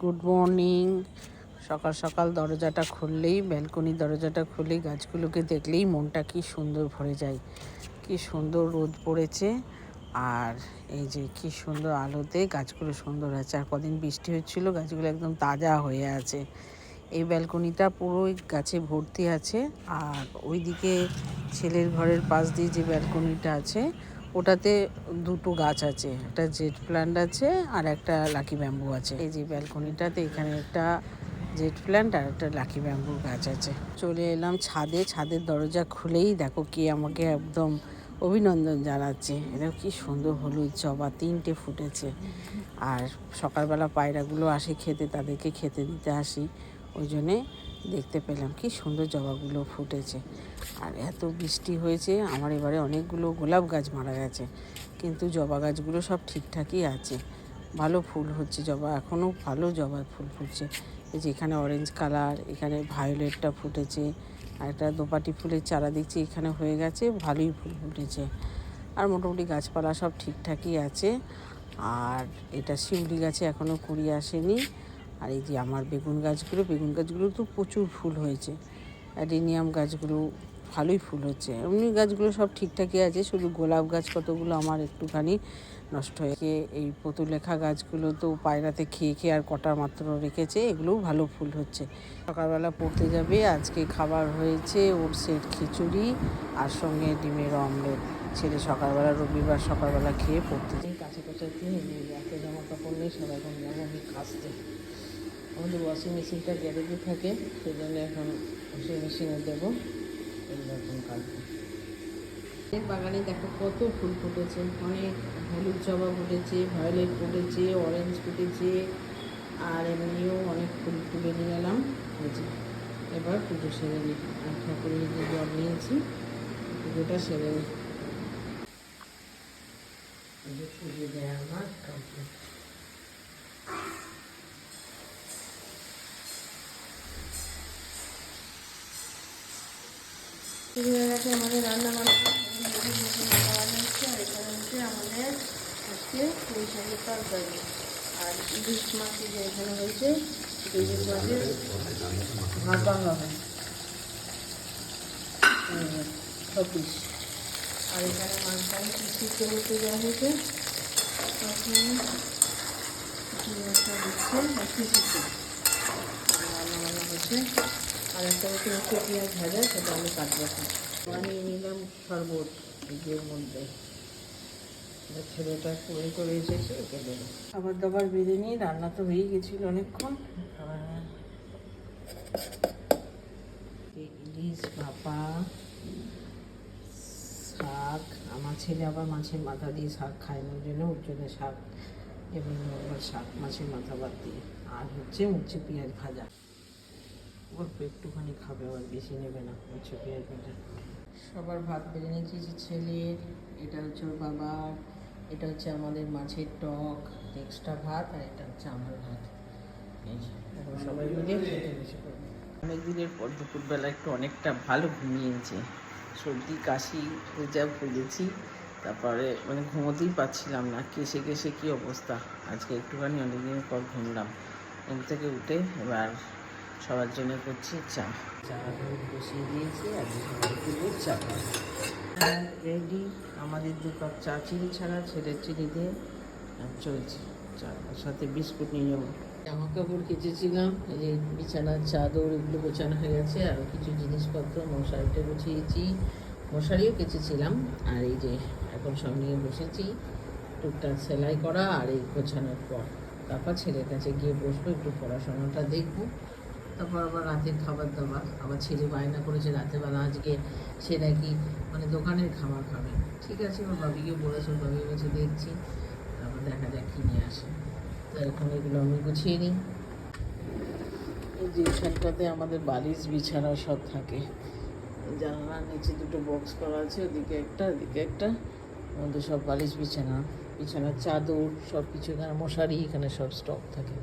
Good morning সকাল সকাল দরজাটা খুললেই ব্যালকনির দরজাটা খুলেই গাছগুলোকে দেখলেই মনটা কি সুন্দর ভরে যায়। কি সুন্দর রোদ পড়েছে। আর এই যে কি সুন্দর আলোতে গাছগুলো সুন্দর আছে। আর কদিন বৃষ্টি হচ্ছিল, গাছগুলো একদম তাজা হয়ে আছে। এই ব্যালকনিটা পুরোই গাছে ভর্তি আছে। আর ওইদিকে ছেলের ঘরের পাশ দিয়ে যে ব্যালকনিটা আছে ওটাতে দুটো গাছ আছে, একটা জেট প্ল্যান্ট আছে আর একটা লাকি ব্যাম্বু আছে। এই যে ব্যালকনিটাতে এখানে একটা জেট প্ল্যান্ট আর একটা লাকি ব্যাম্বু গাছ আছে। চলে এলাম ছাদে, ছাদের দরজা খুলেই দেখো কি আমাকে একদম অভিনন্দন জানাচ্ছে। এটা কি সুন্দর হলুদ জবা, তিনটে ফুটেছে। আর সকালবেলা পায়রাগুলো আসে খেতে, তাদেরকে খেতে দিতে আসি। ওই জন্যে দেখতে পেলাম। কি সুন্দর জবাগুলো ফুটেছে। আর এত বৃষ্টি হয়েছে, আমার এবারে অনেকগুলো গোলাপ গাছ মারা গেছে। কিন্তু জবা গাছগুলো সব ঠিকঠাকই আছে। ভালো ফুল হচ্ছে জবা, এখনও ভালো জবা ফুল ফুটছে। এই যে এখানে অরেঞ্জ কালার এখানে ভায়োলেটটা ফুটেছে। আর একটা দোপাটি ফুলের চারা দেখছি এখানে হয়ে গেছে, ভালোই ফুল ফুটেছে। আর মোটামুটি গাছপালা সব ঠিকঠাকই আছে। আর এটা শিউলি গাছে এখনও কুড়ি আসেনি। আর এই যে আমার বেগুন গাছগুলো বেগুন গাছগুলো তো প্রচুর ফুল হয়েছে। অ্যাডিনিয়াম গাছগুলো ভালোই ফুল হচ্ছে। এমনি গাছগুলো সব ঠিকঠাকই আছে, শুধু গোলাপ গাছ কতগুলো আমার একটুখানি নষ্ট হয়েছে এই পতুলেখা গাছগুলো তো পায়রাতে খেয়ে খেয়ে আর কটা মাত্র রেখেছে, এগুলোও ভালো ফুল হচ্ছে। সকালবেলা পড়তে যাবে, আজকে খাবার হয়েছে ওটসের খিচুড়ি আর সঙ্গে ডিমের অমলেট। ছেলে সকালবেলা, রবিবার সকালবেলা খেয়ে পড়তে যাই কাছে কাছে দিয়ে এত জামা কাপড় নেই সব এখন আমাদের ওয়াশিং মেশিনটা গ্যারেজে থাকে সেই জন্য এখন ওয়াশিং মেশিনে দেবো। এরকম কাটবো এই বাগানে দেখো কত ফুল ফুটেছে, অনেক হলুদ জবা ফুটেছে ভায়োলেট ফুটেছে অরেঞ্জ ফুটেছে, আর এমনিও অনেক ফুল তুলে নিয়ে এলাম। যে, এবার পুজো সেরে নিই। আর ঠাকুরের যে জল নিয়েছি, পুজোটা সেরে নিই। পুজো দেয় আমার কমপ্লিট শুরু হয়ে আমাদের রান্না বান্না। হচ্ছে আর এখানে হচ্ছে আমাদের আজকে পুঁই শাকের তরকারি। আর ইলিশ মাছ যে এখানে হয়েছে, ইলিশ মাছের ভাপা হবে ছপিস আর এখানে মাছটাকে সিদ্ধ করতে দেওয়া হয়েছে, তখন দিচ্ছে একটু সিদ্ধ রান্না বান্না হচ্ছে আর একটা হচ্ছে উচ্চ পেঁয়াজ ভাজা, সেটা আমি কাটবো বানিয়ে নিলাম শরবত এর মধ্যে। ছেলেটা করে করে এসেছে, ওকে দেবো। খাবার দাবার বেঁধে নিই রান্না তো হয়েই গেছিল অনেকক্ষণ। এই ইলিশ ভাপা, শাক, আমার ছেলে আবার মাছের মাথা দিয়ে শাক খায় না জন্য ওর জন্য শাক এবং নর্মাল শাক মাছের মাথা বাদ দিয়ে। আর হচ্ছে উচ্ছে পেঁয়াজ ভাজা। অল্প একটুখানি খাবে আবার বেশি নেবে না হচ্ছে পেঁয়াজ ভাজা সবার ভাত বেড়ে নিয়েছি যে ছেলের এটা হচ্ছে ওর বাবার এটা হচ্ছে আমাদের মাছের টক এক্সট্রা ভাত আর এটা হচ্ছে আমার ভাত। এই সবাই মিলে অনেক দিনের পর দুপুরবেলা একটু অনেকটা ভালো ঘুমিয়েছে। সর্দি কাশি যা ভুগেছি। তারপরে মানে ঘুমোতেই পাচ্ছিলাম না কেসে কেসে কী অবস্থা? আজকে একটুখানি অনেকদিন পর ঘুমলাম। ঘুম থেকে উঠে এবার সবার জন্য করছি চা। চা বসিয়ে দিয়েছি রেডি আমাদের দু কাপ চা চিনি ছাড়া ছেলের চিনি দিয়ে চলছে চা। সাথে বিস্কুট নিয়ে যাব জামা কাপড় কেচেছিলাম, এই যে বিছানার চাদর এগুলো গোছানো হয়ে গেছে, আর কিছু জিনিসপত্র মশারিটা গুছিয়েছি। মশারিও কেচেছিলাম, আর এই যে এখন সব নিয়ে বসেছি। টুকটাক সেলাই করা আর এই গোছানোর পর। তারপর ছেলের কাছে গিয়ে বসবো, একটু পড়াশোনাটা দেখব। তারপর আবার রাতের খাবার দাবার। আবার ছেলে বায়না করেছে রাতেরবেলা, আজকে সে নাকি মানে দোকানের খাবার খাবে। ঠিক আছে ওর বাবিকে বলেছে, ওর বাবি বলেছে দেখছি। তারপর দেখা যাক কিনে আসে। তো এখন এগুলো আমি গুছিয়ে নিই। এই ছাদটাতে আমাদের বালিশ, বিছানা সব থাকে। জানালার নিচে দুটো বক্স করা আছে, ওদিকে একটা ওদিকে একটা। আমাদের সব বালিশ, বিছানা। বিছানার চাদর সব কিছু এখানে, মশারি, এখানে সব স্টক থাকে।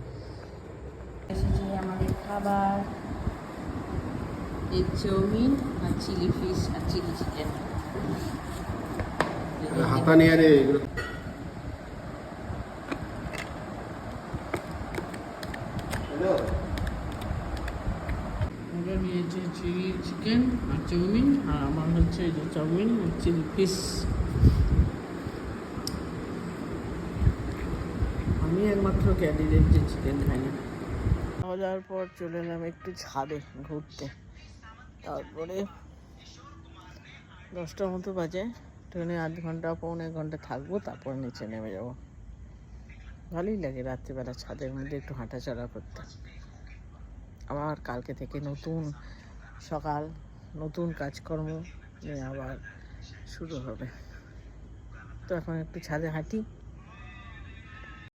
খাবার এগ চাউমিন আর চিলি ফিশ আর চিলি চিকেন। হাতা নিয়ে রে নিয়েছে চিলি চিকেন আর চাউমিন আর আমার হচ্ছে এই যে চাউমিন চিলি ফিশ। আমি একমাত্র ক্যান্ডিডেট যে চিকেন খাই না। খাওয়া দাওয়ার পর চলে এলাম একটু ছাদে ঘুরতে। তারপরে দশটার মতো বাজে। ট্রেনে আধ ঘণ্টা, পৌনে ঘণ্টা থাকব, তারপর নিচে নেমে যাব। ভালোই লাগে রাত্রিবেলা ছাদের মধ্যে একটু হাঁটাচলা করতে। আবার কালকে থেকে নতুন সকাল, নতুন কাজকর্ম নিয়ে আবার শুরু হবে। তো এখন একটু ছাদে হাঁটি।